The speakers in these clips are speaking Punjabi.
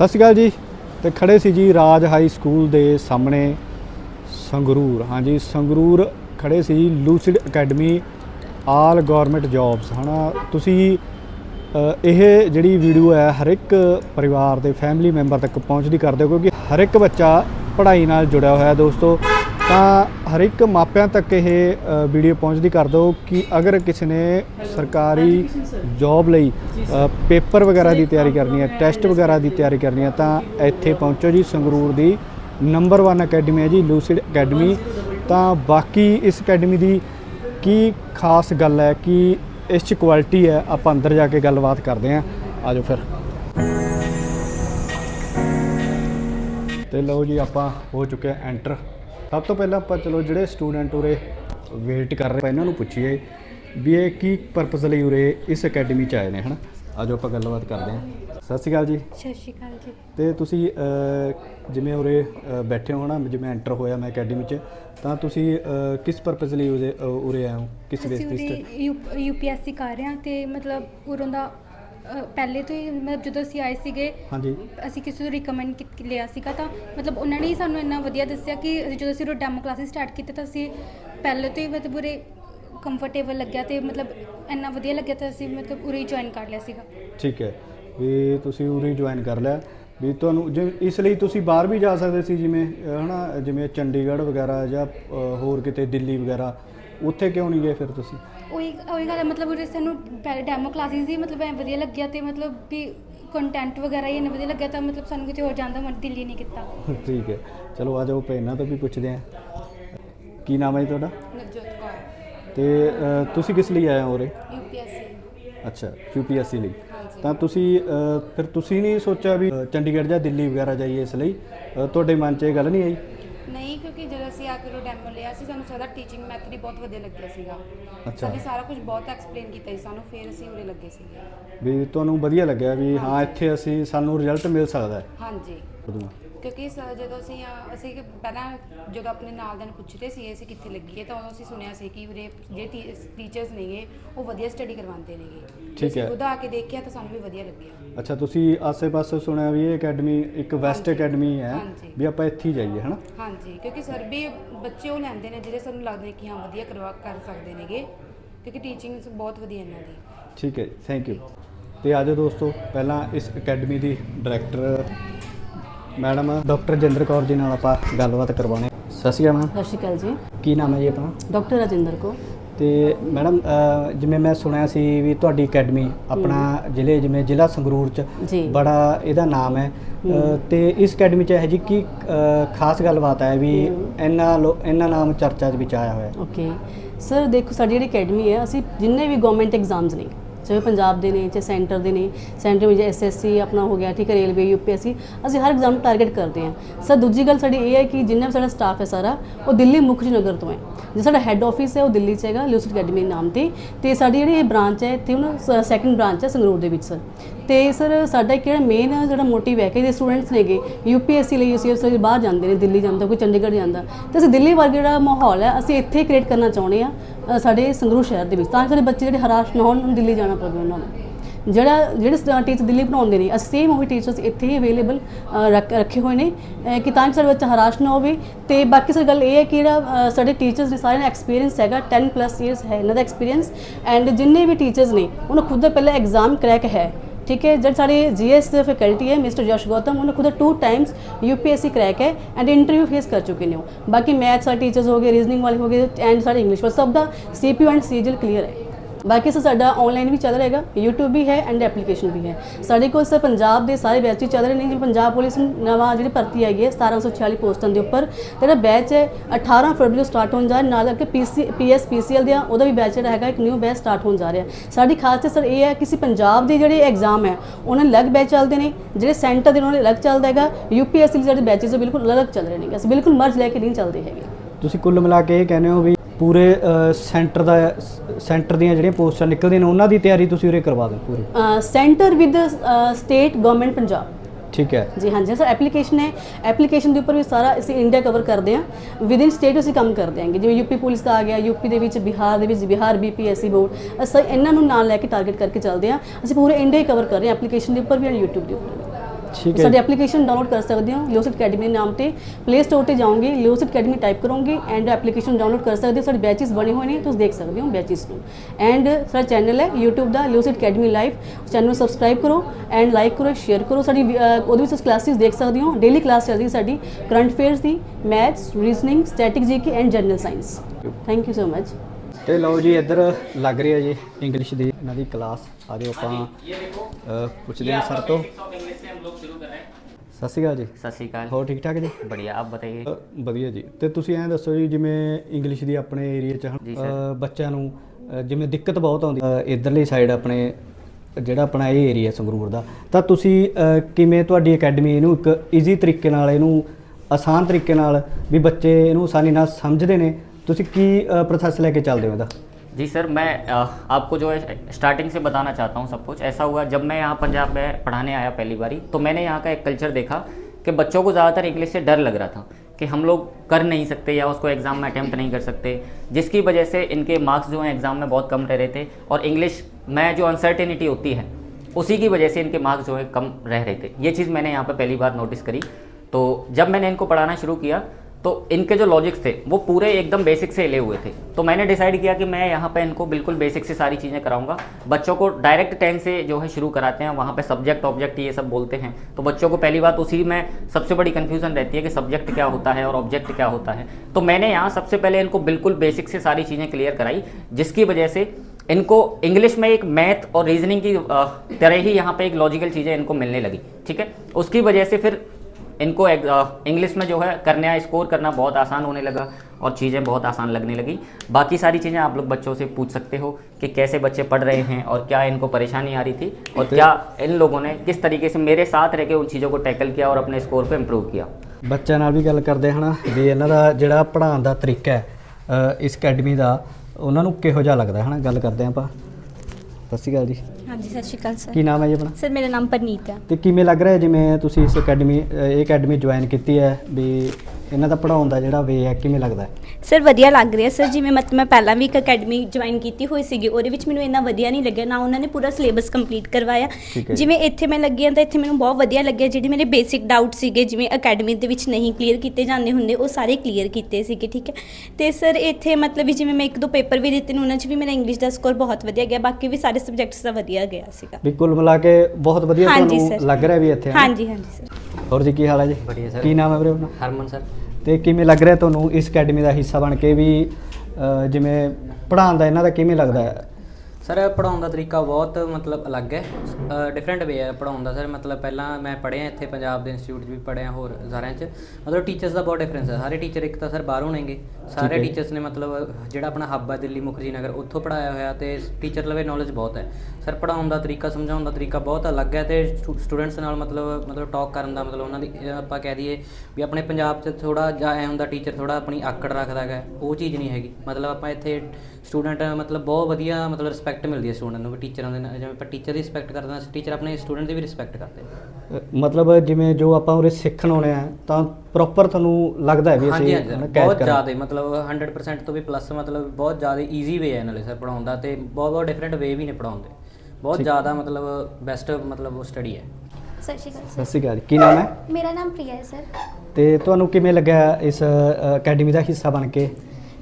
ਸਤਿ ਸ਼੍ਰੀ ਅਕਾਲ ਜੀ ਤੇ ਖੜੇ ਸੀ ਜੀ ਰਾਜ ਹਾਈ ਸਕੂਲ ਦੇ ਸਾਹਮਣੇ ਸੰਗਰੂਰ। ਹਾਂਜੀ, ਸੰਗਰੂਰ ਖੜੇ ਸੀ Lucid academy all government jobs ਹਨਾ, ਤੁਸੀਂ ਇਹ ਜਿਹੜੀ ਵੀਡੀਓ ਹੈ ਹਰ ਇੱਕ ਪਰਿਵਾਰ ਦੇ ਫੈਮਿਲੀ ਮੈਂਬਰ ਤੱਕ ਪਹੁੰਚਦੀ ਕਰਦੇ ਹੋ ਕਿਉਂਕਿ ਹਰ ਇੱਕ ਬੱਚਾ ਪੜ੍ਹਾਈ ਨਾਲ ਜੁੜਿਆ ਹੋਇਆ ਹੈ। ਦੋਸਤੋ ਤਾਂ ਹਰ ਇੱਕ ਮਾਪਿਆਂ ਤੱਕ ਇਹ ਵੀਡੀਓ ਪਹੁੰਚਦੀ ਕਰ ਦਿਓ ਕਿ ਅਗਰ ਕਿਸੇ ਨੇ ਸਰਕਾਰੀ ਜੌਬ ਲਈ ਪੇਪਰ ਵਗੈਰਾ ਦੀ ਤਿਆਰੀ ਕਰਨੀ ਹੈ, ਟੈਸਟ ਵਗੈਰਾ ਦੀ ਤਿਆਰੀ ਕਰਨੀ ਹੈ, ਤਾਂ ਇੱਥੇ ਪਹੁੰਚੋ ਜੀ ਸੰਗਰੂਰ ਦੀ ਨੰਬਰ 1 ਅਕੈਡਮੀ ਹੈ ਜੀ, ਲੂਸਿਡ ਅਕੈਡਮੀ। ਤਾਂ ਬਾਕੀ ਇਸ ਅਕੈਡਮੀ ਦੀ ਕੀ ਖਾਸ ਗੱਲ ਹੈ, ਕਿ ਇਸ ਚ ਕੁਆਲਿਟੀ ਹੈ, ਆਪਾਂ ਅੰਦਰ ਜਾ ਕੇ ਗੱਲਬਾਤ ਕਰਦੇ ਹਾਂ। ਆਜੋ ਫਿਰ। ਤੇ ਲਓ ਜੀ, ਆਪਾਂ ਹੋ ਚੁੱਕੇ ਐਂਟਰ। ਸਭ ਤੋਂ ਪਹਿਲਾਂ ਆਪਾਂ ਚਲੋ ਜਿਹੜੇ ਸਟੂਡੈਂਟ ਉਰੇ ਵੇਟ ਕਰ ਰਹੇ ਇਹਨਾਂ ਨੂੰ ਪੁੱਛੀਏ ਵੀ ਇਹ ਕੀ ਪਰਪਸ ਲਈ ਉਰੇ ਇਸ ਅਕੈਡਮੀ ਚ ਆਏ ਨੇ ਹਨਾ? ਆਜੋ ਆਪਾਂ ਗੱਲਬਾਤ ਕਰਦੇ ਹਾਂ। ਸਤਿ ਸ਼੍ਰੀ ਅਕਾਲ ਜੀ। ਸਤਿ ਸ਼੍ਰੀ ਅਕਾਲ ਜੀ। ਤੇ ਤੁਸੀਂ ਜਿਵੇਂ ਉਰੇ ਬੈਠੇ ਹੋ ਨਾ ਜਿਵੇਂ ਐਂਟਰ ਹੋਇਆ ਮੈਂ ਅਕੈਡਮੀ ਚ ਤਾਂ ਤੁਸੀਂ ਕਿਸ ਪਰਪਸ ਲਈ ਉਰੇ ਆਏ ਹੋ? ਕਿਸ ਬੇਸ ਤੇ? ਯੂਪੀਐਸਸੀ ਕਰ ਰਹੇ ਹਾਂ ਤੇ ਮਤਲਬ ਉਰੋਂ ਦਾ ਅ, ਪਹਿਲੇ ਤੋਂ ਹੀ ਮਤਲਬ ਜਦੋਂ ਅਸੀਂ ਆਏ ਸੀਗੇ ਹਾਂਜੀ। ਅਸੀਂ ਕਿਸੇ ਤੋਂ ਰਿਕਮੈਂਡ ਲਿਆ ਸੀਗਾ ਤਾਂ ਮਤਲਬ ਉਹਨਾਂ ਨੇ ਹੀ ਸਾਨੂੰ ਇੰਨਾ ਵਧੀਆ ਦੱਸਿਆ ਕਿ ਜਦੋਂ ਅਸੀਂ ਉਹ ਡੈਮੋ ਕਲਾਸਿਸ ਸਟਾਰਟ ਕੀਤੇ ਤਾਂ ਅਸੀਂ ਪਹਿਲੇ ਤੋਂ ਹੀ ਮਤਲਬ ਉਰੇ ਕੰਫਰਟੇਬਲ ਲੱਗਿਆ ਤੇ ਮਤਲਬ ਇੰਨਾ ਵਧੀਆ ਲੱਗਿਆ ਤਾਂ ਅਸੀਂ ਮਤਲਬ ਉਰੇ ਜੁਆਇਨ ਕਰ ਲਿਆ ਸੀਗਾ। ਠੀਕ ਹੈ। ਵੀ ਤੁਸੀਂ ਉਰੇ ਜੁਆਇਨ ਕਰ ਲਿਆ। ਵੀ ਤੁਹਾਨੂੰ ਜੇ ਇਸ ਲਈ ਤੁਸੀਂ ਬਾਹਰ ਵੀ ਜਾ ਸਕਦੇ ਸੀ ਜਿਵੇਂ ਅਹ, ਹਨਾ ਜਿਵੇਂ ਚੰਡੀਗੜ੍ਹ ਵਗੈਰਾ ਜਾਂ ਅਹ, ਹੋਰ ਕਿਤੇ ਦਿੱਲੀ ਵਗੈਰਾ ਉੱਥੇ ਕਿਉਂ ਨਹੀਂ ਗਏ ਫਿਰ ਤੁਸੀਂ? ਉਹੀ ਉਹੀ ਗੱਲ ਹੈ ਮਤਲਬ ਉਰੇ ਸਾਨੂੰ ਪਹਿਲੇ ਡੈਮੋ ਕਲਾਸਿਸ ਹੀ ਮਤਲਬ ਐ ਵਧੀਆ ਲੱਗਿਆ ਤੇ ਮਤਲਬ ਵੀ ਕੰਟੈਂਟ ਵਗੈਰਾ ਹੀ ਇੰਨਾ ਵਧੀਆ ਲੱਗਿਆ ਤਾਂ ਮਤਲਬ ਸਾਨੂੰ ਕਿਤੇ ਹੋਰ ਜਾਣ ਦਾ ਮਨ ਦਿਲ ਹੀ ਨਹੀਂ ਕੀਤਾ। ਠੀਕ ਹੈ। ਚਲੋ ਆ ਜਾਓ ਪੈਨਾਂ ਤੋਂ ਵੀ ਪੁੱਛਦੇ ਹਾਂ। ਕੀ ਨਾਮ ਹੈ ਜੀ ਤੁਹਾਡਾ? ਨਵਜੋਤ ਕੌਰ। ਤੇ ਤੁਸੀਂ ਕਿਸ ਲਈ ਆਏ ਹੋ ਉਰੇ? ਯੂਪੀਐਸਸੀ ਅੱਛਾ ਯੂਪੀਐਸਸੀ ਲਈ। ਤਾਂ ਤੁਸੀਂ ਫਿਰ ਤੁਸੀਂ ਨਹੀਂ ਸੋਚਿਆ ਵੀ ਅਹ, ਚੰਡੀਗੜ੍ਹ ਜਾਂ ਦਿੱਲੀ ਵਗੈਰਾ ਜਾਈਏ ਇਸ ਲਈ? ਤੁਹਾਡੇ ਮਨ 'ਚ ਇਹ ਗੱਲ ਨਹੀਂ ਆਈ? ਨਹੀਂ ਕਿਉਂਕਿ ਜਦੋਂ ਅਸੀਂ ਆ ਕੇ ਉਹ ਡੈਮੋ ਲਿਆ ਸੀ ਸਾਨੂੰ ਸਾਡਾ ਟੀਚਿੰਗ ਮੈਥਡ ਹੀ ਬਹੁਤ ਵਧੀਆ ਲੱਗਿਆ ਸੀਗਾ। ਅੱਛਾ। ਸਾਨੇ ਸਾਰਾ ਕੁਝ ਬਹੁਤ ਐਕਸਪਲੇਨ ਕੀਤਾ ਸੀ ਸਾਨੂੰ ਫਿਰ ਅਸੀਂ ਉਰੇ ਲੱਗੇ ਸੀਗੇ। ਵੀ ਤੁਹਾਨੂੰ ਵਧੀਆ ਲੱਗਿਆ ਵੀ ਹਾਂ ਇੱਥੇ ਅਸੀਂ ਸਾਨੂੰ ਰਿਜ਼ਲਟ ਮਿਲ ਸਕਦਾ ਹੈ। ਹਾਂਜੀ। ਕਿਉਂਕਿ ਸ- ਜਦੋਂ ਅਸੀਂ ਅ, ਅਸੀਂ ਕਿ ਪਹਿਲਾਂ ਜਦੋਂ ਆਪਣੇ ਨਾਲ ਦੇ ਨੂੰ ਪੁੱਛਦੇ ਸੀ ਅਸੀਂ ਕਿੱਥੇ ਲੱਗੀਏ ਤਾਂ ਉਦੋਂ ਅਸੀਂ ਸੁਣਿਆ ਸੀ ਕਿ ਉਰੇ ਜਿਹੜੇ ਟੀਚਰਸ ਨੇਗੇ ਉਹ ਵਧੀਆ ਸਟੱਡੀ ਕਰਵਾਉਂਦੇ ਨੇਗੇ ਠੀਕ ਹੈ। ਖੁਦ ਆ ਕੇ ਦੇਖਿਆ ਤਾਂ ਸਾਨੂੰ ਵੀ ਵਧੀਆ ਲੱਗਿਆ ਅੱਛਾ ਤੁਸੀਂ ਆਸੇ-ਪਾਸੇ ਸੁਣਿਆ ਵੀ ਇਹ ਅਕੈਡਮੀ ਇੱਕ ਵੈਸਟ ਹਾਂਜੀ। ਅਕੈਡਮੀ ਹੈ ਹਾਂਜੀ। ਵੀ ਆਪਾਂ ਇੱਥੇ ਹੀ ਜਾਈਏ ਹਨਾ ਹਾਂਜੀ ਕਿਉਂਕਿ ਸਰ ਵੀ ਬੱਚੇ ਉਹ ਲੈਂਦੇ ਨੇ ਜਿਹੜੇ ਸਾਨੂੰ ਲੱਗਦੇ ਕਿ ਹਾਂ ਵਧੀਆ ਕਰਵਾ ਕਰ ਸਕਦੇ ਨੇਗੇ ਕਿਉਂਕਿ ਟੀਚਿੰਗ ਬਹੁਤ ਵਧੀਆ ਇਹਨਾਂ ਦੀ ਠੀਕ ਹੈ ਥੈਂਕ ਯੂ ਤੇ ਆਜੋ ਦੋਸਤੋ ਪਹਿਲਾਂ ਇਸ ਅਕੈਡਮੀ ਦੀ director madam doctor Jinder Kaur ji ਨਾਲ ਆਪਾਂ ਗੱਲਬਾਤ ਕਰਵਾਉਣੇ ਸਤਿ ਸ਼੍ਰੀ ਅਕਾਲ ਮੈਮ ਸਤਿ ਸ਼੍ਰੀ ਅਕਾਲ ਜੀ। ਕੀ ਨਾਮ ਹੈ ਜੀ ਆਪਣਾ? ਡਾਕਟਰ ਰਾਜਿੰਦਰ ਕੋ ਤੇ ਮੈਡਮ ਅਹ, ਜਿਵੇਂ ਮੈਂ ਸੁਣਿਆ ਸੀ ਵੀ ਤੁਹਾਡੀ ਅਕੈਡਮੀ ਆਪਣਾ ਜ਼ਿਲ੍ਹੇ ਜਿਵੇਂ ਜ਼ਿਲ੍ਹਾ ਸੰਗਰੂਰ ਚ ਜੀ। ਬੜਾ ਇਹਦਾ ਨਾਮ ਹੈ। ਅਹ, ਤੇ ਇਸ ਅਕੈਡਮੀ ਚ ਇਹ ਜੀ ਕੀ ਅਹ, ਖਾਸ ਗੱਲਬਾਤ ਹੈ ਵੀ ਇੰਨਾ ਲੋ- ਇੰਨਾ ਨਾਮ ਚਰਚਾ ਦੇ ਵਿੱਚ ਆਇਆ ਹੋਇਆ? ਹੈ ਓਕੇ। ਸਰ ਦੇਖੋ ਸਾਡੀ ਜਿਹੜੀ ਅਕੈਡਮੀ ਹੈ ਅਸੀਂ ਜਿੰਨੇ ਵੀ ਗਵਰਨਮੈਂਟ ਐਗਜ਼ਾਮਸ ਨੇ ਚਾਹੇ ਪੰਜਾਬ ਦੇ ਨੇ, ਚਾਹੇ ਸੈਂਟਰ ਦੇ ਨੇ, ਸੈਂਟਰ ਵਿੱਚ ਐਸਐਸਸੀ ਆਪਣਾ ਹੋ ਗਿਆ, ਠੀਕ ਹੈ, ਰੇਲਵੇ ਯੂਪੀਐਸਸੀ ਅਸੀਂ ਹਰ ਐਗਜ਼ਾਮ ਟਾਰਗੇਟ ਕਰਦੇ ਹਾਂ। ਸਰ, ਦੂਜੀ ਗੱਲ ਸਾਡੀ ਇਹ ਹੈ ਕਿ ਜਿੰਨਾ ਵੀ ਸਾਡਾ ਸਟਾਫ ਹੈ ਸਾਰਾ, ਉਹ ਦਿੱਲੀ ਮੁੱਖ ਨਗਰ ਤੋਂ ਹੈ। ਜੇ ਸਾਡਾ ਹੈੱਡ ਆਫਿਸ ਹੈ, ਉਹ ਦਿੱਲੀ 'ਚ ਹੈਗਾ ਲੂਸਿਡ ਅਕੈਡਮੀ ਨਾਮ ਤੇ। ਤੇ ਸਾਡੀ ਜਿਹੜੀ ਇਹ ਬ੍ਰਾਂਚ ਹੈ, ਇੱਥੇ ਹੁਣ ਸੈਕੰਡ ਬ੍ਰਾਂਚ ਹੈ ਸੰਗਰੂਰ ਦੇ ਵਿੱਚ, ਸਰ। ਤੇ ਸਰ ਸਾਡਾ ਇੱਕ ਜਿਹੜਾ ਮੇਨ ਜਿਹੜਾ ਮੋਟਿਵ ਹੈ ਕਿ ਜਿਹੜੇ ਸਟੂਡੈਂਟਸ ਨੇਗੇ ਯੂਪੀਐਸਸੀ ਲਈ ਅਸੀਂ ਲਈ ਬਾਹਰ ਜਾਂਦੇ ਨੇ, ਦਿੱਲੀ ਜਾਂਦਾ, ਕੋਈ ਚੰਡੀਗੜ੍ਹ ਜਾਂਦਾ। ਤੇ ਅਸੀਂ ਦਿੱਲੀ ਵਰਗਾ ਜਿਹੜਾ ਮਾਹੌਲ ਹੈ, ਅਸੀਂ ਇੱਥੇ ਕ੍ਰੀਏਟ ਕਰਨਾ ਚਾਹੁੰਦੇ ਆ ਸਾਡੇ ਸੰਗਰੂਰ ਸ਼ਹਿਰ ਦੇ ਵਿੱਚ। ਤਾਂ ਕਿ ਸਾਡੇ ਬੱਚੇ ਜਿਹੜੇ ਹਰਾਸ਼ ਨਾ ਹੋਣ, ਉਹਨੂੰ ਦਿੱਲੀ ਜਾਣਾ ਪਵੇ ਉਹਨਾਂ ਨੂੰ। ਜਿਹੜਾ ਜਿਹੜੇ ਟੀਚਰ ਦਿੱਲੀ ਪੜਾਉਂਦੇ ਨੇ, ਅਸੀਂ ਸੇਮ ਉਹੀ ਟੀਚਰਸ ਇੱਥੇ ਹੀ ਅਵੇਲੇਬਲ ਰੱਖੇ ਹੋਏ ਨੇ। ਕਿ ਤਾਂ ਕਿ ਸਾਡੇ ਬੱਚਾ ਹਰਾਸ਼ ਨਾ ਹੋਵੇ। ਤੇ ਬਾਕੀ ਸਰ ਗੱਲ ਇਹ ਹੈ ਕਿ ਜਿਹੜਾ ਸਾਡੇ ਟੀਚਰਸ ਨੇ ਸਾਰਿਆਂ ਦਾ ਐਕਸਪੀਰੀਅੰਸ ਹੈਗਾ 10 ਪਲੱਸ ਇਅਰਸ ਹੈ ਇਹਨਾਂ ਦਾ ਐਕਸਪੀਰੀਅੰਸ ਐਂਡ ਜਿੰਨੇ ਵੀ ਟੀਚਰਸ ਨੇ, ਉਹਨਾਂ ਖੁਦ ਦਾ ਪਹਿਲਾਂ ਐਗਜ਼ਾਮ ਕਰੈਕ ਹੈ। ਠੀਕ ਹੈ ਜਿਹੜੇ ਸਾਡੇ ਜੀਐਸ ਦੇ ਫੈਕਲਟੀ ਹੈ ਮਿਸਟਰ ਯਸ਼ ਗੌਤਮ ਉਹਨੇ ਖੁਦ ਟੂ ਟਾਈਮਸ ਯੂਪੀਐਸਸੀ ਕਰੈਕ ਹੈ ਐਂਡ ਇੰਟਰਵਿਊ ਫੇਸ ਕਰ ਚੁੱਕੇ ਨੇ ਉਹ ਬਾਕੀ ਮੈਥ ਵਾਲੇ ਟੀਚਰਸ ਹੋ ਗਏ ਰੀਜ਼ਨਿੰਗ ਵਾਲੇ ਹੋ ਗਏ ਐਂਡ ਸਾਡੇ ਇੰਗਲਿਸ਼ ਵਾਲੇ ਸਭ ਦਾ ਸੀਪੀਯੂ ਐਂਡ ਸੀਜਲ ਕਲੀਅਰ ਹੈ ਬਾਕੀ ਸਰ ਸਾਡਾ ਆਨਲਾਈਨ ਵੀ ਚੱਲ ਰਿਹਾਗਾ, YouTube ਵੀ ਹੈ ਐਂਡ ਐਪਲੀਕੇਸ਼ਨ ਵੀ ਹੈ। ਸਾਡੇ ਕੋਲ ਸਰ ਪੰਜਾਬ ਦੇ ਸਾਰੇ ਬੈਚ ਚੱਲ ਰਹੇ ਨੇ, ਜਿਵੇਂ ਪੰਜਾਬ ਪੁਲਿਸ ਨੂੰ ਨਵਾਂ ਜਿਹੜੀ ਭਰਤੀ ਆਈ ਹੈ 1746 ਪੋਸਟਾਂ ਦੇ ਉੱਪਰ। ਜਿਹੜਾ ਬੈਚ ਹੈ 18 ਫਰਵਰੀ ਤੋਂ ਸਟਾਰਟ ਹੋਣ ਜਾ ਰਿਹਾ, ਨਾਲ ਅੱਗੇ ਪੀਸੀ ਪੀਐਸ ਪੀਸੀਐਲ ਦਾ ਉਹਦਾ ਵੀ ਬੈਚ ਜਿਹੜਾ ਹੈਗਾ, ਇੱਕ ਨਿਊ ਬੈਚ ਸਟਾਰਟ ਹੋਣ ਜਾ ਰਿਹਾ। ਸਾਡੀ ਖਾਸ ਸਰ ਇਹ ਹੈ ਕਿ ਅਸੀਂ ਪੰਜਾਬ ਦੇ ਜਿਹੜੇ ਐਗਜ਼ਾਮ ਹੈ, ਉਹਨਾਂ ਦੇ ਅਲੱਗ ਬੈਚ ਚੱਲਦੇ ਨੇ, ਜਿਹੜੇ ਸੈਂਟਰ ਦੇ ਉਹਨਾਂ ਦੇ ਅਲੱਗ ਚੱਲਦਾ ਹੈਗਾ ਯੂਪੀਐਸਸੀ ਦੇ ਜਿਹੜੇ ਬੈਚਸ ਬਿਲਕੁਲ ਅਲੱਗ ਚੱਲ ਰਹੇ ਨੇ। ਅਸੀਂ ਬਿਲਕੁਲ ਮਰਜ ਲੈ ਕੇ ਨਹੀਂ ਚੱਲਦੇ ਹੈਗੇ। ਤੁਸੀਂ ਕੁੱਲ ਮਿਲਾ ਕੇ ਇਹ ਕਹਿੰਦੇ ਹੋ ਵੀ ਪੂਰੇ ਸੈਂਟਰ ਦਾ ਸੈਂਟਰ ਦੀਆਂ ਜਿਹੜੀਆਂ ਪੋਸਟਾਂ ਨਿਕਲਦੀਆਂ ਨੇ ਉਹਨਾਂ ਦੀ ਤਿਆਰੀ ਤੁਸੀਂ ਉਰੇ ਕਰਵਾ ਦਿਓ ਪੂਰੀ। Centre with state government Punjab. ਠੀਕ ਹੈ। ਜੀ ਹਾਂਜੀ ਸਰ ਐਪਲੀਕੇਸ਼ਨ ਹੈ। ਐਪਲੀਕੇਸ਼ਨ ਦੇ ਉੱਪਰ ਵੀ ਸਾਰਾ ਅਸੀਂ ਇੰਡੀਆ ਕਵਰ ਕਰਦੇ ਹਾਂ। ਵਿਦਿਨ ਸਟੇਟ ਅਸੀਂ ਕੰਮ ਕਰਦੇ ਹਾਂਗੇ। ਜਿਵੇਂ ਯੂਪੀ ਪੁਲਿਸ ਦਾ ਆ ਗਿਆ ਯੂਪੀ ਦੇ ਵਿੱਚ ਬਿਹਾਰ ਦੇ ਵਿੱਚ ਬਿਹਾਰ ਬੀਪੀਐਸਸੀ ਬੋਰਡ ਅਸੀਂ ਇਹਨਾਂ ਨੂੰ ਨਾਲ ਲੈ ਕੇ ਟਾਰਗੇਟ ਕਰਕੇ ਚੱਲਦੇ ਹਾਂ। ਅਸੀਂ ਪੂਰੇ ਇੰਡੀਆ ਕਵਰ ਕਰ ਰਹੇ ਹਾਂ। ਐਪਲੀਕੇਸ਼ਨ ਦੇ ਉੱਪਰ ਵੀ ਐਂਡ YouTube ਦੇ ਉੱਪਰ ਵੀ। ਠੀਕ ਹੈ ਸਾਡੀ। ਐਪਲੀਕੇਸ਼ਨ ਡਾਊਨਲੋਡ ਕਰ ਸਕਦੇ ਹੋ ਲਿਓਸਿਟ ਅਕੈਡਮੀ ਦੇ ਨਾਮ ਤੇ। ਪਲੇ ਸਟੋਰ ਤੇ ਜਾਓਗੇ ਲਿਓਸਿਟ ਅਕੈਡਮੀ ਟਾਈਪ ਕਰੋਗੇ ਐਂਡ ਐਪਲੀਕੇਸ਼ਨ ਡਾਊਨਲੋਡ ਕਰ ਸਕਦੇ ਹੋ। ਸਾਡੇ ਬੈਚਸ ਬਣੇ ਹੋਏ ਨੇ ਤੁਸੀਂ ਦੇਖ ਸਕਦੇ ਹੋ ਬੈਚਸ ਨੂੰ। ਐਂਡ ਸਾਡਾ ਚੈਨਲ ਹੈ YouTube ਦਾ ਲਿਓਸਿਟ ਅਕੈਡਮੀ ਲਾਈਵ ਚੈਨਲ ਨੂੰ ਸਬਸਕ੍ਰਾਈਬ ਕਰੋ ਐਂਡ ਲਾਈਕ ਕਰੋ ਸ਼ੇਅਰ ਕਰੋ। ਸਾਡੀ ਉਹਦੇ ਵਿੱਚ ਕਲਾਸਿਸ ਦੇਖ ਸਕਦੇ ਹੋ। ਡੇਲੀ ਕਲਾਸ ਚੱਲਦੀ ਹੈ ਸਾਡੀ current affairs the maths reasoning static GK and general science thank you so much ਤੇ ਲਓ ਜੀ ਇੱਧਰ ਲੱਗ ਰਹੀ ਹੈ ਜੀ ਇੰਗਲਿਸ਼ ਦੀ ਇਹਨਾਂ ਦੀ ਕਲਾਸ ਆ ਆਪਾਂ ਪੁੱਛਦੇ ਹਾਂ ਸਰ ਤੋਂ। ਸਤਿ ਸ਼੍ਰੀ ਅਕਾਲ ਜੀ। ਸਤਿ ਸ਼੍ਰੀ ਅਕਾਲ। ਹੋਰ ਠੀਕ ਠਾਕ ਜੀ? ਬੜੀਆ ਆਪ ਬਤਾਈਏ। ਵਧੀਆ ਜੀ। ਤੇ ਤੁਸੀਂ ਐਂ ਦੱਸੋ ਜੀ ਜਿਵੇਂ ਇੰਗਲਿਸ਼ ਦੀ ਆਪਣੇ ਏਰੀਆ ਚ ਹੁਣ, ਬੱਚਿਆਂ ਨੂੰ ਜਿਵੇਂ ਦਿੱਕਤ ਬਹੁਤ ਆਉਂਦੀ ਅ, ਇੱਧਰਲੀ ਸਾਈਡ ਆਪਣੇ ਜਿਹੜਾ ਆਪਣਾ ਇਹ ਏਰੀਆ ਸੰਗਰੂਰ ਦਾ ਤਾਂ ਤੁਸੀਂ ਕਿਵੇਂ ਤੁਹਾਡੀ ਅਕੈਡਮੀ ਇਹਨੂੰ ਇੱਕ ਈਜ਼ੀ ਤਰੀਕੇ ਨਾਲ ਇਹਨੂੰ ਆਸਾਨ ਤਰੀਕੇ ਨਾਲ ਵੀ ਬੱਚੇ ਇਹਨੂੰ ਆਸਾਨੀ ਨਾਲ ਸਮਝਦੇ ਨੇ? ਤੁਸੀਂ ਕੀ ਪ੍ਰੋਸੈਸ ਲੈ ਕੇ ਚੱਲਦੇ ਹੋ ਇਹਦਾ? जी सर, मैं आपको जो है स्टार्टिंग से बताना चाहता हूँ सब कुछ। ऐसा हुआ, जब मैं यहाँ पंजाब में पढ़ाने आया पहली बारी तो मैंने यहाँ का एक कल्चर देखा कि बच्चों को ज़्यादातर इंग्लिश से डर लग रहा था कि हम लोग कर नहीं सकते या उसको एग्ज़ाम में अटैम्प्ट नहीं कर सकते, जिसकी वजह से इनके मार्क्स जो हैं एग्ज़ाम में बहुत कम रह रहे थे और इंग्लिश में जो अनसर्टेनिटी होती है, उसी की वजह से इनके मार्क्स जो है कम रह रहे थे। ये चीज़ मैंने यहाँ पर पहली बार नोटिस करी। तो जब मैंने इनको पढ़ाना शुरू किया तो इनके जो लॉजिक्स थे, वो पूरे एकदम बेसिक से ले हुए थे। तो मैंने डिसाइड किया कि मैं यहाँ पे इनको बिल्कुल बेसिक से सारी चीज़ें कराऊँगा। बच्चों को डायरेक्ट टेन से जो है शुरू कराते हैं, वहाँ पे सब्जेक्ट ऑब्जेक्ट ये सब बोलते हैं। तो बच्चों को पहली बात, उसी में सबसे बड़ी कन्फ्यूज़न रहती है कि सब्जेक्ट क्या होता है और ऑब्जेक्ट क्या होता है। तो मैंने यहाँ सबसे पहले इनको बिल्कुल बेसिक से सारी चीज़ें क्लियर कराई, जिसकी वजह से इनको इंग्लिश में एक मैथ और रीजनिंग की तरह ही यहाँ पे एक लॉजिकल चीज़ें इनको मिलने लगी, ठीक है? उसकी वजह से फिर इनको एक, अ, इंग्लिश में जो है करना स्कोर करना बहुत आसान होने लगा और चीज़ें बहुत आसान लगने लगी बाकी सारी चीज़ें आप लोग बच्चों से पूछ सकते हो कि कैसे बच्चे पढ़ रहे हैं और क्या इनको परेशानी आ रही थी और क्या इन लोगों ने किस तरीके से मेरे साथ रह के उन चीज़ों को टैकल किया और अपने स्कोर को इम्प्रूव किया ਬੱਚਿਆਂ ਨਾਲ ਵੀ ਗੱਲ ਕਰਦੇ ਹਨਾ ਵੀ ਇਹਨਾਂ ਦਾ ਜਿਹੜਾ ਪੜ੍ਹਾਉਣ ਦਾ ਤਰੀਕਾ ਹੈ ਅ, ਇਸ ਅਕੈਡਮੀ ਦਾ ਉਹਨਾਂ ਨੂੰ ਕਿਹੋ ਜਿਹਾ ਲੱਗਦਾ ਹੈ ਹਨਾ ਗੱਲ ਕਰਦੇ ਹਾਂ ਆਪਾਂ ਸਤਿ ਸ਼੍ਰੀ ਅਕਾਲ ਜੀ। ਹਾਂਜੀ ਸਤਿ ਸ਼੍ਰੀ ਅਕਾਲ ਸਰ। ਕੀ ਨਾਮ ਹੈ ਜੀ ਆਪਣਾ? ਸਰ ਮੇਰਾ ਨਾਮ ਪਰਨੀਤ ਹੈ। ਤੇ ਕਿਵੇਂ ਲੱਗ ਰਿਹਾ ਹੈ ਜਿਵੇਂ ਤੁਸੀਂ ਇਸ ਅਕੈਡਮੀ ਇਹ ਅਕੈਡਮੀ ਜੁਆਇਨ ਕੀਤੀ ਹੈ ਵੀ ਇਹਨਾਂ ਦਾ ਪੜ੍ਹਾਉਣ ਦਾ ਜਿਹੜਾ ਵੇ ਹੈ ਕਿਵੇਂ ਲੱਗਦਾ ਹੈ? ਸਰ ਵਧੀਆ ਲੱਗ ਰਿਹਾ। ਸਰ ਜਿਵੇਂ ਮਤ ਮੈਂ ਪਹਿਲਾਂ ਵੀ ਇੱਕ ਅਕੈਡਮੀ ਜੁਆਇਨ ਕੀਤੀ ਹੋਈ ਸੀਗੀ ਉਹਦੇ ਵਿੱਚ ਮੈਨੂੰ ਇੰਨਾ ਵਧੀਆ ਨਹੀਂ ਲੱਗਿਆ। ਨਾ ਉਹਨਾਂ ਨੇ ਪੂਰਾ ਸਿਲੇਬਸ ਕੰਪਲੀਟ ਕਰਵਾਇਆ। ਠੀਕ ਹੈ ਜੀ। ਜਿਵੇਂ ਇੱਥੇ ਮੈਂ ਲੱਗੀ ਹਾਂ ਤਾਂ ਇੱਥੇ ਮੈਨੂੰ ਬਹੁਤ ਵਧੀਆ ਲੱਗਿਆ। ਜਿਹੜੇ ਮੇਰੇ ਬੇਸਿਕ ਡਾਊਟ ਸੀਗੇ ਜਿਵੇਂ ਅਕੈਡਮੀ ਦੇ ਵਿੱਚ ਨਹੀਂ ਕਲੀਅਰ ਕੀਤੇ ਜਾਂਦੇ ਹੁੰਦੇ ਉਹ ਸਾਰੇ ਕਲੀਅਰ ਕੀਤੇ ਸੀਗੇ ਠੀਕ ਹੈ। ਤੇ ਸਰ ਇੱਥੇ ਮਤਲਬ ਵੀ ਜਿਵੇਂ ਮੈਂ ਇੱਕ ਦੋ ਪੇਪਰ ਵੀ ਦਿੱਤੇ ਨੇ ਉਹਨਾਂ 'ਚ ਵੀ ਮੇਰਾ ਇੰਗਲਿਸ਼ ਦਾ ਸਕੋਰ ਬਹੁਤ ਵਧੀਆ ਗਿਆ। ਬਾਕੀ ਵੀ ਸਾਰੇ ਸਬਜੈਕਟਸ ਦਾ ਵਧੀਆ ਗਿਆ ਸੀਗਾ। ਵੀ ਕੁੱਲ ਮਿਲਾ ਕੇ ਬਹੁਤ ਵਧੀਆ ਹਾਂਜੀ ਤੁਹਾਨੂੰ ਸਰ। ਲੱਗ ਰਿਹਾ ਵੀ ਇੱਥੇ ਹਨਾ? ਹਾਂਜੀ ਹਾਂਜੀ ਸਰ ਹੋਰ ਜੀ ਕੀ ਹਾਲ ਹੈ ਜੀ? ਵਧੀਆ ਸਰ। ਕੀ ਨਾਮ ਹੈ ਵੀਰੇ ਆਪਣਾ? ਹਰਮਨ ਸਰ ਤੇ ਕਿਵੇਂ ਲੱਗ ਰਿਹਾ ਤੁਹਾਨੂੰ ਇਸ ਅਕੈਡਮੀ ਦਾ ਹਿੱਸਾ ਬਣ ਕੇ ਵੀ ਅ, ਜਿਵੇਂ ਪੜ੍ਹਾਉਣ ਦਾ ਇਹਨਾਂ ਦਾ ਕਿਵੇਂ ਲੱਗਦਾ ਹੈ? ਸਰ ਪੜਾਉਣ ਦਾ ਤਰੀਕਾ ਬਹੁਤ ਮਤਲਬ ਅਲੱਗ ਹੈ। ਡਿਫਰੈਂਟ ਵੇ ਹੈ ਪੜਾਉਣ ਦਾ। ਸਰ ਮਤਲਬ ਪਹਿਲਾਂ ਮੈਂ ਪੜ੍ਹਿਆ ਇੱਥੇ ਪੰਜਾਬ ਦੇ ਇੰਸਟੀਚਿਊਟ 'ਚ ਵੀ ਪੜ੍ਹਿਆ ਹੋਰ ਸਾਰਿਆਂ 'ਚ। ਮਤਲਬ ਟੀਚਰਸ ਦਾ ਬਹੁਤ ਡਿਫਰੈਂਸ ਹੈ। ਸਾਰੇ ਟੀਚਰ ਇੱਕ ਤਾਂ ਸਰ ਬਾਹਰੋਂ ਨੇਗੇ। ਸਾਰੇ। ਟੀਚਰਸ ਨੇ ਮਤਲਬ ਜਿਹੜਾ ਆਪਣਾ ਹੱਬ ਹੈ ਦਿੱਲੀ ਮੁਖਰਜੀ ਨਗਰ ਉੱਥੋਂ ਪੜਾਇਆ ਹੋਇਆ ਤੇ ਟੀਚਰ ਲਵੇ ਨੌਲੇਜ ਬਹੁਤ ਹੈ। ਸਰ ਪੜਾਉਣ ਦਾ ਤਰੀਕਾ ਸਮਝਾਉਣ ਦਾ ਤਰੀਕਾ ਬਹੁਤ ਅਲੱਗ ਹੈ ਤੇ ਸਟੂਡੈਂਟਸ ਨਾਲ ਮਤਲਬ ਮਤਲਬ ਟਾਕ ਕਰਨ ਦਾ ਮਤਲਬ ਉਹਨਾਂ ਦੀ ਆਪਾਂ ਕਹਿ ਦਈਏ ਵੀ ਆਪਣੇ ਪੰਜਾਬ 'ਚ ਥੋੜਾ ਜਿਹਾ ਐ ਹੁੰਦਾ ਟੀਚਰ ਥੋੜਾ ਆਪਣੀ ਆਕੜ ਰੱਖਦਾ ਹੈ ਉਹ ਚੀਜ਼ ਨਹੀਂ ਹੈਗੀ। ਮਤਲਬ ਆਪਾਂ ਇੱਥੇ ਸਟੂਡੈਂਟ ਮਤਲਬ ਬਹੁਤ ਵਧੀਆ ਮਤਲਬ ਰਿਸਪੈਕਟ ਮਿਲਦੀ ਹੈ ਸਟੂਡੈਂਟ ਨੂੰ ਵੀ ਟੀਚਰਾਂ ਦੇ ਨਾਲ ਜਿਵੇਂ ਆਪਾਂ ਟੀਚਰ ਦੀ ਰਿਸਪੈਕਟ ਕਰਦੇ ਹਾਂ ਟੀਚਰ ਆਪਣੇ ਸਟੂਡੈਂਟ ਦੀ ਵੀ ਰਿਸਪੈਕਟ ਕਰਦੇ ਆ ਮਤਲਬ ਜਿਵੇਂ ਜੋ ਆਪਾਂ ਉਰੇ ਸਿੱਖਣ ਆਉਣੇ ਆ ਤਾਂ ਪ੍ਰੋਪਰ ਤੁਹਾਨੂੰ ਲੱਗਦਾ ਹੈ ਵੀ ਹਾਂਜੀ ਅਸੀਂ ਹਾਂਜੀ ਸਰ, catch ਬਹੁਤ ਕਰਾਂ। ਜ਼ਿਆਦਾ ਮਤਲਬ 100% ਤੋਂ ਵੀ ਪਲੱਸ ਮਤਲਬ ਬਹੁਤ ਜ਼ਿਆਦਾ ਈਜ਼ੀ ਵੇ ਹੈ ਨਾਲੇ ਸਰ ਪੜਾਉਣ ਦਾ ਤੇ ਬਹੁਤ ਬਹੁਤ ਡਿਫਰੈਂਟ ਵੇ ਵੀ ਨੇ ਪੜਾਉਣ ਦੇ ਬਹੁਤ। ਜ਼ਿਆਦਾ ਮਤਲਬ ਬੈਸਟ ਮਤਲਬ ਉਹ ਸਟੱਡੀ ਹੈ ਸਤਿ ਸ਼੍ਰੀ ਅਕਾਲ ਸਤਿ ਸ਼੍ਰੀ ਅਕਾਲ। ਕੀ ਨਾਮ ਹੈ ਮੇਰਾ ਨਾਮ ਪ੍ਰਿਆ ਹੈ ਸਰ ਤੇ ਤੁਹਾਨੂੰ ਕਿਵੇਂ ਲੱਗਿਆ ਇਸ ਅਕੈਡਮੀ ਦਾ ਹਿੱਸਾ ਬਣ ਕੇ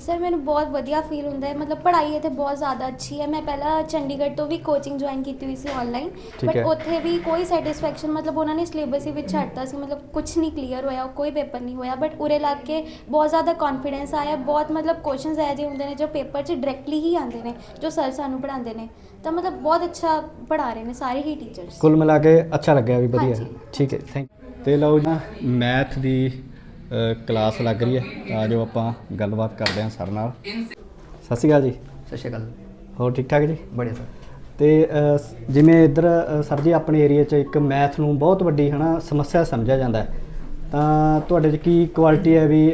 ਸਰ ਮੈਨੂੰ ਬਹੁਤ ਵਧੀਆ ਫੀਲ ਹੁੰਦਾ ਹੈ। ਮਤਲਬ ਪੜ੍ਹਾਈ ਇੱਥੇ ਬਹੁਤ ਜ਼ਿਆਦਾ ਅੱਛੀ ਹੈ। ਮੈਂ ਪਹਿਲਾਂ ਚੰਡੀਗੜ੍ਹ ਤੋਂ ਵੀ ਕੋਚਿੰਗ ਜੁਆਇਨ ਕੀਤੀ ਹੋਈ ਸੀ ਆਨਲਾਈਨ ਠੀਕ ਬਟ ਹੈ। ਉੱਥੇ ਵੀ ਕੋਈ ਸੈਟੀਸਫੈਕਸ਼ਨ ਮਤਲਬ ਉਹਨਾਂ ਨੇ ਸਿਲੇਬਸ ਹੀ ਵਿੱਚ ਛੱਡਤਾ ਸੀ। ਮਤਲਬ ਕੁਝ ਨਹੀਂ ਕਲੀਅਰ ਹੋਇਆ ਕੋਈ ਪੇਪਰ ਨਹੀਂ ਹੋਇਆ ਬਟ ਉਰੇ ਲੱਗ ਕੇ ਬਹੁਤ ਜ਼ਿਆਦਾ ਕੌਨਫੀਡੈਂਸ ਆਇਆ। ਬਹੁਤ ਮਤਲਬ ਕੁਐਸਚਨਸ ਇਹੋ ਜਿਹੇ ਹੁੰਦੇ ਨੇ ਜੋ ਪੇਪਰ 'ਚ ਡਾਇਰੈਕਟਲੀ ਹੀ ਆਉਂਦੇ ਨੇ ਜੋ ਸਰ ਸਾਨੂੰ ਪੜ੍ਹਾਉਂਦੇ ਨੇ। ਤਾਂ ਮਤਲਬ ਬਹੁਤ ਅੱਛਾ ਪੜ੍ਹਾ ਰਹੇ ਨੇ ਸਾਰੇ ਹੀ ਟੀਚਰਸ ਕੁੱਲ ਮਿਲਾ ਕੇ ਅੱਛਾ ਲੱਗਿਆ ਵੀ ਵਧੀਆ। ਹਾਂਜੀ। ਠੀਕ ਹੈ ਥੈਂਕ ਤੇ ਲਓ ਜੀ ਮੈਥ ਦੀ ਕਲਾਸ ਲੱਗ ਰਹੀ ਹੈ। ਤਾਂ ਜੋ ਆਪਾਂ ਗੱਲਬਾਤ ਕਰਦੇ ਹਾਂ ਸਰ ਨਾਲ। ਸਤਿ ਸ਼੍ਰੀ ਅਕਾਲ ਜੀ। ਸਤਿ ਸ਼੍ਰੀ ਅਕਾਲ। ਹੋਰ ਠੀਕ ਠਾਕ ਜੀ? ਬੜੀਆ ਸਰ। ਤੇ ਜਿਵੇਂ ਇੱਧਰ ਸਰ ਜੀ ਆਪਣੇ ਏਰੀਆ 'ਚ ਇੱਕ ਮੈਥ ਨੂੰ ਬਹੁਤ ਵੱਡੀ ਹਨਾ ਸਮੱਸਿਆ ਸਮਝਿਆ ਜਾਂਦਾ ਹੈ। ਤਾਂ ਤੁਹਾਡੇ 'ਚ ਕੀ ਕੁਆਲਿਟੀ ਹੈ ਵੀ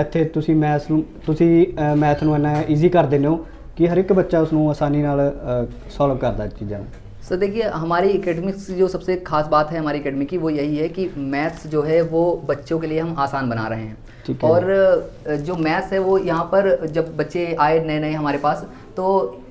ਇੱਥੇ ਤੁਸੀਂ ਮੈਥ ਨੂੰ ਤੁਸੀਂ ਮੈਥ ਨੂੰ ਇੰਨਾ ਈਜ਼ੀ ਕਰ ਦਿੰਦੇ ਹੋ ਕਿ ਹਰ ਇੱਕ ਬੱਚਾ ਉਸ ਨੂੰ ਆਸਾਨੀ ਨਾਲ ਸੋਲਵ ਕਰਦਾ ਚੀਜ਼ਾਂ ਨੂੰ? सर देखिए हमारी एकेडमिक्स जो सबसे खास बात है हमारी एकेडमी की वो यही है कि मैथ्स जो है वो बच्चों के लिए हम आसान बना रहे हैं। और जो मैथ्स है वो यहाँ पर जब बच्चे आए नए नए हमारे पास तो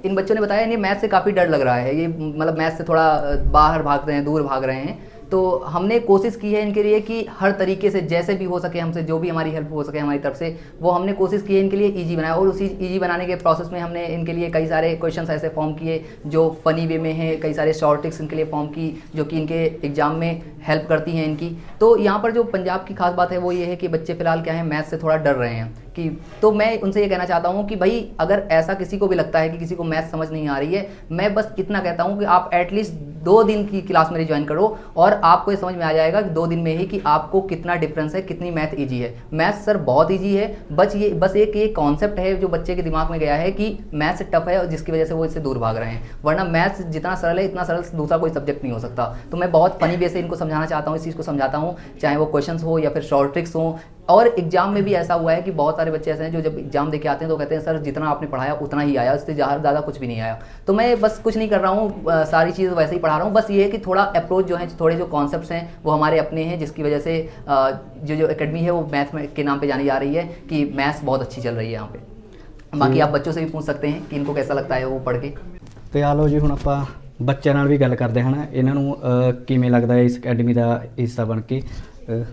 इन बच्चों ने बताया नहीं मैथ से काफ़ी डर लग रहा है। ये मतलब मैथ से थोड़ा बाहर भाग रहे हैं दूर भाग रहे हैं। तो हमने कोशिश की है इनके लिए कि हर तरीके से जैसे भी हो सके हमसे, जो भी हमारी हेल्प हो सके हमारी तरफ़ से, वो हमने कोशिश की है इनके लिए ईजी बनाया। और उसी ईजी बनाने के प्रोसेस में हमने इनके लिए कई सारे क्वेश्चन ऐसे फॉर्म किए, जो फनी वे में हैं, कई सारे शॉर्ट ट्रिक्स इनके लिए फॉर्म की, जो कि इनके एग्ज़ाम में हेल्प करती हैं इनकी। तो यहाँ पर जो पंजाब की खास बात है, वो ये है कि बच्चे फ़िलहाल क्या है मैथ से थोड़ा डर रहे हैं कि तो मैं उनसे ये कहना चाहता हूँ कि भाई, अगर ऐसा किसी को भी लगता है कि किसी को मैथ समझ नहीं आ रही है, मैं बस इतना कहता हूँ कि आप एटलीस्ट दो दिन की क्लास मेरी ज्वाइन करो और आपको ये समझ में आ जाएगा कि दो दिन में ही कि आपको कितना डिफरेंस है, कितनी मैथ ईजी है। मैथ सर बहुत ईजी है, बस ये, बस एक ये कॉन्सेप्ट है जो बच्चे के दिमाग में गया है कि मैथ्स टफ है और जिसकी वजह से वो इससे दूर भाग रहे हैं। वरना मैथ्स जितना सरल है, इतना सरल दूसरा कोई सब्जेक्ट नहीं हो सकता। तो मैं बहुत फनी वे से इनको समझाना चाहता हूँ, इस चीज़ को समझाता हूँ, चाहे वो क्वेश्चन हो या फिर शॉर्ट ट्रिक्स हो और एग्जाम में भी ऐसा हुआ है कि बहुत सारे बच्चे ऐसे हैं जो जब एग्जाम देके आते हैं तो कहते हैं सर जितना आपने पढ़ाया उतना ही आया उससे ज़्यादा ज़्यादा कुछ भी नहीं आया तो मैं बस कुछ नहीं कर रहा हूँ अ, सारी चीज़ वैसे ही पढ़ा रहा हूँ बस ये है कि थोड़ा अप्रोच जो है थोड़े जो कॉन्सेप्ट्स हैं वो हमारे अपने हैं जिसकी वजह से अ, जो जो एकेडमी है वो मैथ में के नाम पे जानी जा रही है कि मैथ्स बहुत अच्छी चल रही है यहाँ पे बाकी आप बच्चों से भी पूछ सकते हैं कि इनको कैसा लगता है वो पढ़ के ਤੇ ਆ ਲਓ ਜੀ ਹੁਣ ਆਪਾਂ ਬੱਚਿਆਂ ਨਾਲ ਵੀ ਗੱਲ ਕਰਦੇ ਹਾਂ ਨਾ ਇਹਨਾਂ ਨੂੰ ਅਹ, ਕਿਵੇਂ ਲੱਗਦਾ ਹੈ ਇਸ ਅਕੈਡਮੀ ਦਾ ਹਿੱਸਾ ਬਣ ਕੇ ਅਹ,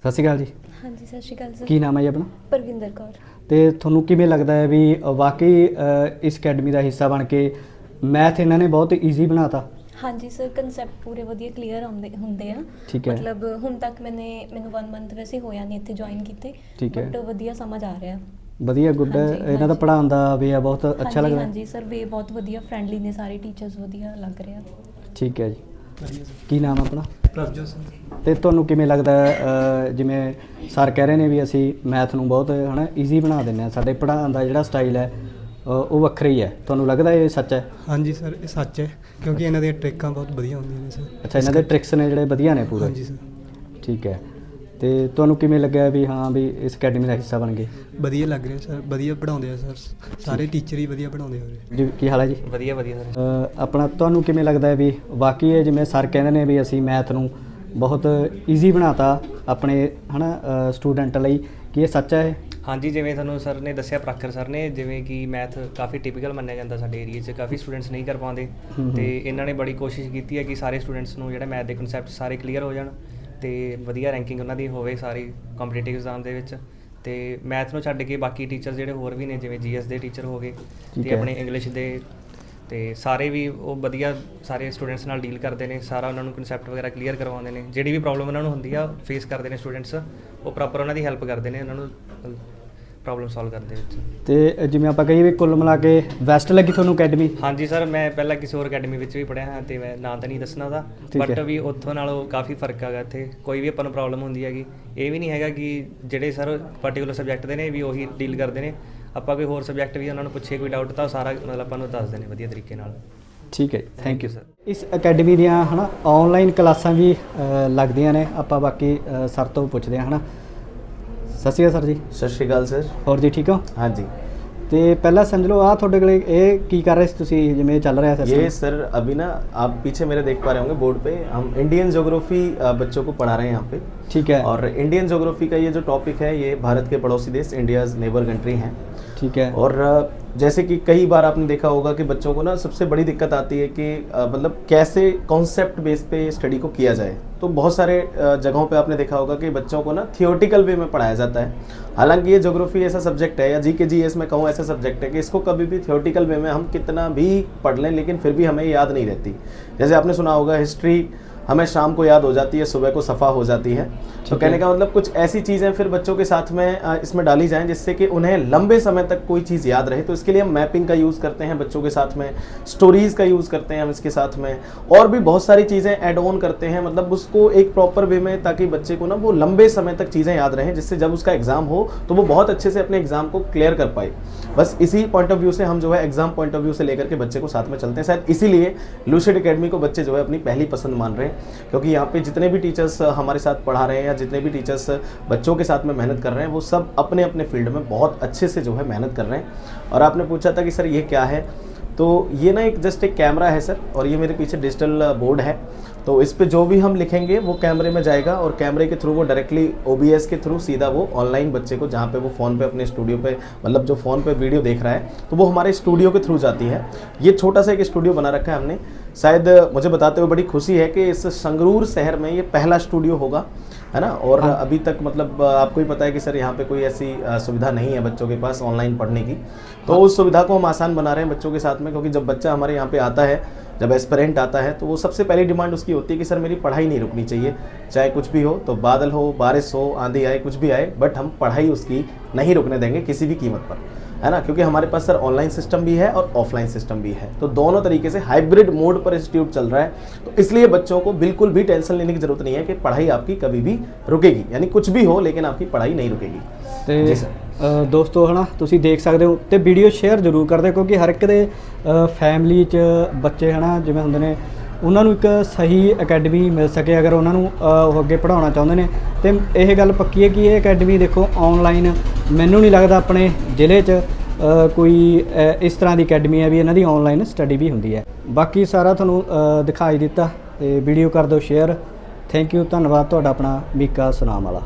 ਸਤਿ ਸ਼੍ਰੀ ਅਕਾਲ ਜੀ। ਹਾਂਜੀ ਸਤਿ ਸ਼੍ਰੀ ਅਕਾਲ ਸਰ। ਕੀ ਨਾਮ ਹੈ ਜੀ ਆਪਣਾ? ਪਰਵਿੰਦਰ ਕੌਰ। ਤੇ ਤੁਹਾਨੂੰ ਕਿਵੇਂ ਲੱਗਦਾ ਹੈ ਵੀ ਅ, ਵਾਕਈ ਅ, ਇਸ ਅਕੈਡਮੀ ਦਾ ਹਿੱਸਾ ਬਣ ਕੇ ਮੈਥ ਇਹਨਾਂ ਨੇ ਬਹੁਤ ਈਜ਼ੀ ਬਣਾਤਾ? ਹਾਂਜੀ ਸਰ ਕਨਸੈਪਟ ਪੂਰੇ ਵਧੀਆ ਕਲੀਅਰ ਆਉਂਦੇ ਹੁੰਦੇ ਆ। ਠੀਕ ਹੈ। ਮਤਲਬ ਹੁਣ ਤੱਕ ਮੈਨੇ ਮੈਨੂੰ 1 ਮੰਥ ਵੈਸੇ ਹੋਇਆ ਨਹੀਂ ਇੱਥੇ ਜੁਆਇਨ ਕੀਤੇ। ਠੀਕ ਹੈ। ਬਟ ਵਧੀਆ ਸਮਝ ਆ ਰਿਹਾ। ਵਧੀਆ ਗੁੱਡ ਹਾਂਜੀ, ਇਹਨਾਂ ਦਾ ਹਾਂਜੀ। ਪੜ੍ਹਾਉਣ ਦਾ ਵੇ ਆ ਬਹੁਤ ਅੱਛਾ ਹਾਂਜੀ, ਲੱਗਦਾ ਹਾਂਜੀ ਸਰ ਵੇ ਬਹੁਤ ਵਧੀਆ ਫਰੈਂਡਲੀ ਨੇ ਸਾਰੇ ਟੀਚਰਸ ਵਧੀਆ ਲੱਗ ਰਿਹਾ। ਠੀਕ ਹੈ ਜੀ। ਕੀ ਨਾਮ ਆਪਣਾ? ਪ੍ਰਭਜੋਤ ਸਿੰਘ। ਤੇ ਤੁਹਾਨੂੰ ਕਿਵੇਂ ਲੱਗਦਾ ਹੈ, ਜਿਵੇਂ ਸਰ ਕਹਿ ਰਹੇ ਨੇ ਵੀ ਅਸੀਂ ਮੈਥ ਨੂੰ ਬਹੁਤ ਹਨਾ ਈਜ਼ੀ ਬਣਾ ਦਿੰਦੇ ਆ ਸਾਡੇ ਪੜ੍ਹਾਉਣ ਦਾ ਜਿਹੜਾ ਸਟਾਈਲ ਹੈ ਉਹ ਵੱਖਰਾ ਹੀ। ਹੈ ਤੁਹਾਨੂੰ ਲੱਗਦਾ ਇਹ ਸੱਚ ਹੈ? ਹਾਂਜੀ ਸਰ ਇਹ ਸੱਚ ਹੈ ਕਿਉਂਕਿ ਇਹਨਾਂ ਦੀਆਂ ਟ੍ਰਿਕਾਂ ਬਹੁਤ ਵਧੀਆ ਹੁੰਦੀਆਂ ਨੇ ਸਰ। ਅੱਛਾ ਇਹਨਾਂ ਦੇ ਟ੍ਰਿਕਸ ਨੇ ਜਿਹੜੇ ਵਧੀਆ ਨੇ ਪੂਰੇ? ਹਾਂਜੀ ਸਰ। ਠੀਕ ਹੈ। ਤੇ ਤੁਹਾਨੂੰ ਕਿਵੇਂ ਲੱਗਿਆ ਵੀ ਹਾਂ ਵੀ ਇਸ ਅਕੈਡਮੀ ਦਾ ਹਿੱਸਾ ਬਣ ਗਏ? ਵਧੀਆ ਲੱਗ ਰਿਹਾ ਸਰ ਵਧੀਆ ਪੜਾਉਂਦੇ ਆ ਸਰ। ਸਾਰੇ ਟੀਚਰ ਹੀ ਵਧੀਆ ਪੜਾਉਂਦੇ ਉਰੇ ਜੀ ਕੀ ਹਾਲ ਹੈ ਜੀ? ਵਧੀਆ ਵਧੀਆ ਸਰ। ਆਪਣਾ ਤੁਹਾਨੂੰ ਕਿਵੇਂ ਲੱਗਦਾ ਹੈ ਵੀ ਵਾਕਈ ਇਹ ਜਿਵੇਂ ਸਰ ਕਹਿੰਦੇ ਨੇ ਵੀ ਅਸੀਂ ਮੈਥ ਨੂੰ ਬਹੁਤ ਈਜ਼ੀ ਬਣਾਤਾ ਆਪਣੇ ਹਨਾ ਸਟੂਡੈਂਟ ਲਈ ਕੀ ਇਹ ਸੱਚ ਹੈ? ਹਾਂਜੀ ਜਿਵੇਂ ਤੁਹਾਨੂੰ ਸਰ ਨੇ ਦੱਸਿਆ ਪ੍ਰਾਖਰ ਸਰ ਨੇ ਜਿਵੇਂ ਕਿ ਮੈਥ ਕਾਫੀ ਟਿਪੀਕਲ ਮੰਨਿਆ ਜਾਂਦਾ ਸਾਡੇ ਏਰੀਆ 'ਚ ਕਾਫੀ ਸਟੂਡੈਂਟਸ ਨਹੀਂ ਕਰ ਪਾਉਂਦੇ। ਹੂੰ ਹੂੰ। ਤੇ ਇਹਨਾਂ ਨੇ ਬੜੀ ਕੋਸ਼ਿਸ਼ ਕੀਤੀ ਹੈ ਕਿ ਸਾਰੇ ਸਟੂਡੈਂਟਸ ਨੂੰ ਜਿਹੜਾ ਮੈਥ ਦੇ ਕਨਸੈਪਟ ਸਾਰੇ ਕਲੀਅਰ ਹੋ ਜਾਣ। ਤੇ ਵਧੀਆ ਰੈਂਕਿੰਗ ਉਹਨਾਂ ਦੀ ਹੋਵੇ ਸਾਰੀ ਕੰਪੀਟੀਟਿਵ ਐਗਜ਼ਾਮ ਦੇ ਵਿੱਚ ਤੇ ਮੈਥ ਨੂੰ ਛੱਡ ਕੇ ਬਾਕੀ ਟੀਚਰ ਜਿਹੜੇ ਹੋਰ ਵੀ ਨੇ ਜਿਵੇਂ ਜੀਐਸ ਦੇ ਟੀਚਰ ਹੋ ਗਏ ਤੇ। ਆਪਣੇ ਇੰਗਲਿਸ਼ ਦੇ ਤੇ ਸਾਰੇ ਵੀ ਉਹ ਵਧੀਆ ਸਾਰੇ ਸਟੂਡੈਂਟਸ ਨਾਲ ਡੀਲ ਕਰਦੇ ਨੇ ਸਾਰਾ ਉਹਨਾਂ ਨੂੰ ਕਨਸੈਪਟ ਵਗੈਰਾ ਕਲੀਅਰ ਕਰਵਾਉਂਦੇ ਨੇ ਜਿਹੜੀ ਵੀ ਪ੍ਰੋਬਲਮ ਉਹਨਾਂ ਨੂੰ ਹੁੰਦੀ ਆ ਫੇਸ ਕਰਦੇ ਨੇ ਸਟੂਡੈਂਟਸ ਉਹ ਪ੍ਰੋਪਰ ਉਹਨਾਂ ਦੀ ਹੈਲਪ ਕਰਦੇ ਨੇ ਉਹਨਾਂ ਨੂੰ ਪ੍ਰੋਬਲਮ ਸੋਲਵ ਕਰਨ ਦੇ ਵਿੱਚ। ਤੇ ਜਿਵੇਂ ਆਪਾਂ ਕਹੀਏ ਵੀ ਕੁੱਲ ਮਿਲਾ ਕੇ ਬੈਸਟ ਲੱਗੀ ਤੁਹਾਨੂੰ ਅਕੈਡਮੀ? ਹਾਂਜੀ ਸਰ ਮੈਂ ਪਹਿਲਾਂ ਕਿਸੇ ਹੋਰ ਅਕੈਡਮੀ ਵਿੱਚ ਵੀ ਪੜ੍ਹਿਆ ਹਾਂ ਤੇ ਮੈਂ ਨਾਂ ਤਾਂ ਨਹੀਂ ਦੱਸਣਾ ਠੀਕ ਬਟ ਹੈ। ਵੀ ਉੱਥੋਂ ਨਾਲੋਂ ਕਾਫੀ ਫ਼ਰਕ ਹੈਗਾ ਇੱਥੇ। ਕੋਈ ਵੀ ਆਪਾਂ ਨੂੰ ਪ੍ਰੋਬਲਮ ਹੁੰਦੀ ਹੈਗੀ। ਇਹ ਵੀ ਨਹੀਂ ਹੈਗਾ ਕਿ ਜਿਹੜੇ ਸਰ ਪਾਰਟਿਕੂਲਰ ਸਬਜੈਕਟ ਦੇ ਨੇ ਵੀ ਉਹੀ ਡੀਲ ਕਰਦੇ ਨੇ। ਆਪਾਂ ਕੋਈ ਹੋਰ ਸਬਜੈਕਟ ਵੀ ਉਹਨਾਂ ਨੂੰ ਪੁੱਛੇ ਕੋਈ ਡਾਊਟ ਤਾਂ ਉਹ ਸਾਰਾ ਮਤਲਬ ਆਪਾਂ ਨੂੰ ਦੱਸਦੇ ਨੇ ਵਧੀਆ ਤਰੀਕੇ ਨਾਲ। ਠੀਕ ਹੈ ਥੈਂਕ ਯੂ sir. ਇਸ ਅਕੈਡਮੀ ਦੀਆਂ ਹਨਾ ਆਨਲਾਈਨ ਕਲਾਸਾਂ ਵੀ ਅ, ਲੱਗਦੀਆਂ ਨੇ। ਆਪਾਂ ਬਾਕੀ ਅ, ਸਰ ਤੋਂ ਪੁੱਛਦੇ ਹਾਂ ਹਨਾ। ਸਤਿ ਸ਼੍ਰੀ ਅਕਾਲ ਸਰ ਜੀ ਸਤਿ ਸ਼੍ਰੀ ਅਕਾਲ ਸਰ ਹੋਰ ਜੀ ਠੀਕ ਹੋ ਹਾਂਜੀ ਤੇ ਪਹਿਲਾਂ ਸਮਝ ਲਓ ਆ ਤੁਹਾਡੇ ਕੋਲੇ ਇਹ ਕੀ ਕਰ ਰਹੇ ਸੀ ਤੁਸੀਂ ਜਿਵੇਂ ਇਹ ਚੱਲ ਰਿਹਾ ये ਸਿਸਟਮ सर अभी ना आप पीछे मेरे देख पा रहे होंगे बोर्ड पे हम इंडियन ज्योग्राफी बच्चों को पढ़ा रहे हैं यहाँ पे ठीक है और इंडियन ज्योग्राफी का ये जो टॉपिक है ये भारत के पड़ोसी देश इंडियाज नेबर कंट्री हैं ठीक है और अ, जैसे कि कई बार आपने देखा होगा कि बच्चों को ना सबसे बड़ी दिक्कत आती है कि मतलब कैसे कॉन्सेप्ट बेस पे स्टडी को किया जाए। तो बहुत सारे जगहों पे आपने देखा होगा कि बच्चों को ना थियोटिकल वे में पढ़ाया जाता है। हालाँकि ये ज्योग्राफी ऐसा सब्जेक्ट है या जी के जी एस में कहूँ ऐसा सब्जेक्ट है कि इसको कभी भी थियोटिकल वे में हम कितना भी पढ़ लें, लेकिन फिर भी हमें याद नहीं रहती। जैसे आपने सुना होगा हिस्ट्री हमें शाम को याद हो जाती है सुबह को सफ़ा हो जाती है। तो कहने का मतलब कुछ ऐसी चीज़ें फिर बच्चों के साथ में इसमें डाली जाएँ जिससे कि उन्हें लंबे समय तक कोई चीज़ याद रहे। तो इसके लिए हम मैपिंग का यूज़ करते हैं बच्चों के साथ में स्टोरीज़ का यूज़ करते हैं हम इसके साथ में और भी बहुत सारी चीज़ें एड ऑन करते हैं। मतलब उसको एक प्रॉपर वे में ताकि बच्चे को ना वो लंबे समय तक चीज़ें याद रहें जिससे जब उसका एग्ज़ाम हो तो वो बहुत अच्छे से अपने एग्ज़ाम को क्लियर कर पाए। बस इसी पॉइंट ऑफ़ व्यू से हम जो है एग्ज़ाम पॉइंट ऑफ़ व्यू से लेकर के बच्चे को साथ में चलते हैं। शायद इसीलिए लूसिड अकेडमी को बच्चे जो है अपनी पहली पसंद मान रहे हैं। क्योंकि यहाँ पे जितने भी टीचर्स हमारे साथ पढ़ा रहे हैं या जितने भी टीचर्स बच्चों के साथ में मेहनत कर रहे हैं, वो सब अपने अपने फ़ील्ड में बहुत अच्छे से जो है मेहनत कर रहे हैं। और आपने पूछा था कि, सर, ये क्या है? तो ये ना एक जस्ट एक कैमरा है, सर, और ये मेरे पीछे डिजिटल बोर्ड है। तो इस पर जो भी हम लिखेंगे, वो कैमरे में जाएगा और कैमरे के थ्रू वो डायरेक्टली ओबीएस के थ्रू सीधा वो ऑनलाइन बच्चे को जहाँ पे वो फ़ोन पे अपने स्टूडियो पे मतलब जो फ़ोन पे वीडियो देख रहा है तो वो हमारे स्टूडियो के थ्रू जाती है। ये छोटा सा एक स्टूडियो बना रखा है हमने। शायद मुझे बताते हुए बड़ी खुशी है कि इस संगरूर शहर में ये पहला स्टूडियो होगा है ना और हाँ। अभी तक मतलब आपको ही पता है कि सर यहाँ पे कोई ऐसी सुविधा नहीं है बच्चों के पास ऑनलाइन पढ़ने की तो हाँ। उस सुविधा को हम आसान बना रहे हैं बच्चों के साथ में क्योंकि जब बच्चा हमारे यहाँ पे आता है जब एस्पेरेंट आता है तो वो सबसे पहली डिमांड उसकी होती है कि सर मेरी पढ़ाई नहीं रुकनी चाहिए चाहे कुछ भी हो तो बादल हो बारिश हो आंधी आए कुछ भी आए बट हम पढ़ाई उसकी नहीं रुकने देंगे किसी भी कीमत पर है ना क्योंकि हमारे पास सर ऑनलाइन सिस्टम भी है और ऑफलाइन सिस्टम भी है तो दोनों तरीके से हाइब्रिड मोड पर इंस्टीट्यूट चल रहा है तो इसलिए बच्चों को बिल्कुल भी टेंशन लेने की जरूरत नहीं है कि पढ़ाई आपकी कभी भी रुकेगी यानी कुछ भी हो लेकिन आपकी पढ़ाई नहीं रुकेगी ਤੇ ਜੀ ਸਰ। ਅ, ਦੋਸਤੋ ਹਨਾ ਤੁਸੀਂ ਦੇਖ ਸਕਦੇ ਹੋ ਤੇ ਵੀਡੀਓ ਸ਼ੇਅਰ ਜ਼ਰੂਰ ਕਰ ਦਿਓ ਕਿਉਂਕਿ ਹਰ ਇੱਕ ਦੇ ਫੈਮਿਲੀ 'ਚ ਬੱਚੇ ਹਨਾ ਜਿਵੇਂ ਹੁੰਦੇ ਨੇ ਉਹਨਾਂ ਨੂੰ ਇੱਕ ਸਹੀ ਅਕੈਡਮੀ ਮਿਲ ਸਕੇ ਅਗਰ ਉਹਨਾਂ ਨੂੰ ਉਹ ਅੱਗੇ ਪੜਾਉਣਾ ਚਾਹੁੰਦੇ ਨੇ। ਤੇ ਇਹ ਗੱਲ ਪੱਕੀ ਹੈ ਕਿ ਇਹ ਅਕੈਡਮੀ ਦੇਖੋ ਆਨਲਾਈਨ ਮੈਨੂੰ ਨਹੀਂ ਲੱਗਦਾ ਆਪਣੇ ਜ਼ਿਲ੍ਹੇ 'ਚ ਕੋਈ ਇਸ ਤਰ੍ਹਾਂ ਦੀ ਅਕੈਡਮੀ ਹੈ ਵੀ ਇਹਨਾਂ ਦੀ ਆਨਲਾਈਨ ਸਟੱਡੀ ਵੀ ਹੁੰਦੀ ਹੈ। ਬਾਕੀ ਸਾਰਾ ਤੁਹਾਨੂੰ ਦਿਖਾਈ ਦਿੱਤਾ ਤੇ ਵੀਡੀਓ ਕਰ ਦਿਓ ਸ਼ੇਅਰ ਥੈਂਕ ਯੂ ਧੰਨਵਾਦ। ਤੁਹਾਡਾ ਆਪਣਾ ਮੀਕਾ ਸੁਨਾਮ ਵਾਲਾ।